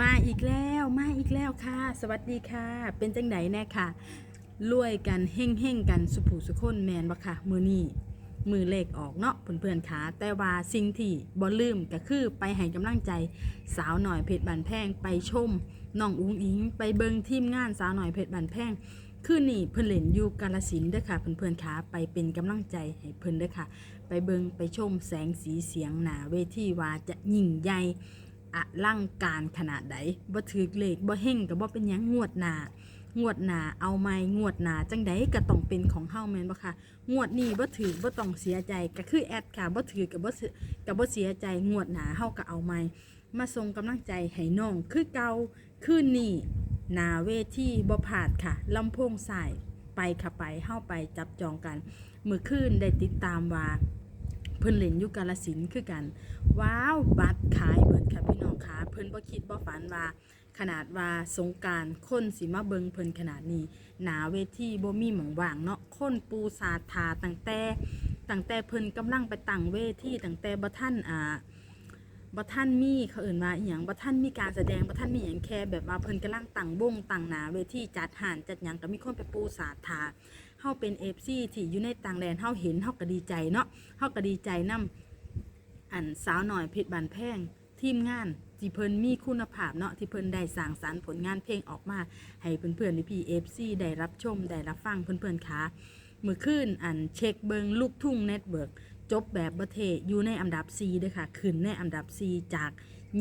มาอีกแล้วมาอีกแล้วค่ะ สวัสดีค่ะ เป็นจังไดแน่ค่ะรวยกันเฮ่งเฮ่งกันสุผูสุคนแมนบ่ค่ะ มือนี้มือเลขออกเนาะเพื่อนๆค่ะแต่ว่าสิ่งที่บ่ลืมก็คือไปให้กำลังใจสาวหน่อยเพชรบันแพงไปชมน้องอุ้งอิง ไปเบิงทีมงานสาวหน่อยเพชรบันแพงคือนี่เพิ่นเล่นอยู่กาลสินเด้อค่ะเพื่อนๆค่ะไปเป็นกำลังใจให้เพิ่นเด้อค่ะ ไปเบิงไปชมแสงสีเสียงหนาเวทีว่าจะยิ่งใหญ่ อลังการขนาดใดบ่ถือเลขบ่เฮงก็บ่เป็นหยังงวดหน้างวดหน้าเอาไหมงวดหน้าจังใดก็ต้องเป็นของเฮาแม่นบ่คะงวดนี้บ่ถือบ่ต้องเสียใจก็คือแอดค่ะบ่ถือก็บ่ก็บ่เสียใจงวดหน้าเฮาก็เอาไหมมาส่งกำลังใจให้น้องคือเก่าคืนนี้หน้าเวทีบ่พลาดค่ะลำโพงสายไปค่ะไปเฮาไปจับจองกัน มื้อคืนได้ติดตามว่า พิ่นเล่นอยู่กาลสินคือกัน ว้าวบัตรขายเบิดค่ะพี่น้องคะเพิ่นบ่คิดบ่ฝันว่า ขนาดว่าสงการคนสิมาเบิงเพิ่นขนาดนี้ หนาเวทีบ่มีหม่องว่างเนาะคนปูสาดทาตั้งแต่ตั้งแต่เพิ่นกำลังไปตั้งเวทีตั้งแต่บ่ทันอ่าบ่ทันมีเขาเอิ่นว่าอีหยังบ่ทันมีการแสดงบ่ทันมีหยังแค่แบบว่าเพิ่นกำลังตั้งวงตั้งหนาเวทีจัดหานจัดหยังก็มีคนไปปูสาดทา เฮาเป็น FC ที่อยู่ในต่างแดนเฮาเห็นเฮาก็ดีใจเนาะเฮาก็ดีใจนํอันสาวหน่อยเพชรบานแพงทีมงานที่เพิ่นมีคุณภาพเนาะที่เพิ่นได้สร้างสรรค์ผลงานเพลงออกมา ให้เพื่อนๆพี่เอฟซีได้รับชมได้รับฟังเพื่อนๆค่ะมือขึ้นอันเช็คเบิงลูกทุ่งเน็ตเวิร์กจบแบบประเทศอยู่ในอันดับ4ด้วยค่ะ ขึ้นในอันดับ4จาก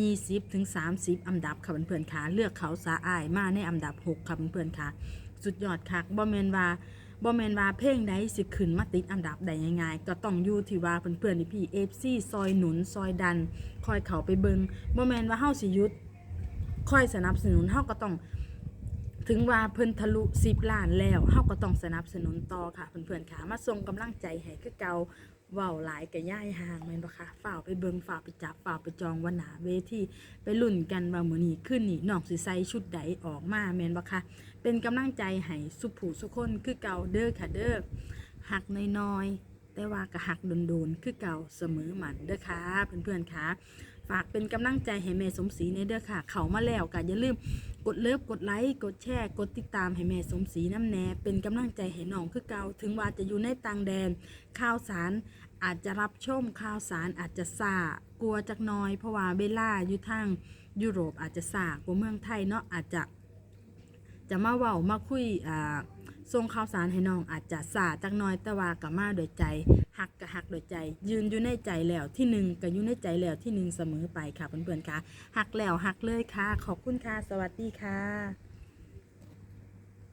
20 ถึง 30 อันดับค่ะเพื่อนๆค่ะเลือกเขาสาอายมาในอันดับ 6 ค่ะเพื่อนๆค่ะ สุดยอดค่ะบ่แมนว่าบ่แมนว่าเพลงใดสิขึ้นมาติดอันดับใดง่ายๆก็ต้องอยู่ที่ว่าเพื่อนๆพี่เอฟซีซอยหนุนซอยดัน คอยเขาไปเบิงบ่แมนว่าเฮาสิยุดคอยสนับสนุนเฮาก็ต้อง ถึงว่าเพิ่นทะลุ10ล้านแล้วเฮาก็ต้องสนับสนุนต่อค่ะเพื่อนๆค่ะมาส่งกำลังใจให้คือเก่า เว้าหลายก็ย่ายห่างแม่นบ่คะฝ่าไปเบิงฝ่าไปจับฝ่าไปจองวันหนาเวทีไปลุ่นกันว่ามื้อนี้ขึ้นนี่น้องสิใส่ชุดใดออกมาแม่นบ่คะเป็นกำลังใจให้สุผู้สุคนคือเก่าเด้อค่ะเด้อหักน้อยๆ แต่ว่าก็หักโดนๆคือเก่าเสมอหมันเด้อค่ะเพื่อนๆค่ะฝากเป็นกำลังใจให้แม่สมศรีในเด้อค่ะ เขามาแล้วก็อย่าลืมกดเลิฟกดไลค์กดแชร์กดติดตามให้แม่สมศรีน้ำแน่เป็นกำลังใจให้น้องคือเก่าถึงว่าจะอยู่ในต่างแดน ข่าวสารอาจจะรับชมข่าวสารอาจจะซากลัวจักน้อย เพราะว่าเวลาอยู่ทางยุโรปอาจจะซากว่าเมืองไทยเนาะอาจจะจะมาเว้ามาคุยอ่า ส่งข่าวสารให้น้องอาจจะสาจักน้อยแต่ว่ากับมาโดยใจหักกับหักโดยใจ ยืนอยู่ในใจแล้วที่หนึ่งกับอยู่ในใจแล้วที่หนึ่งเสมอไปค่ะเพื่อนๆค่ะหักแล้วหักเลยค่ะ ขอบคุณค่ะ สวัสดีค่ะ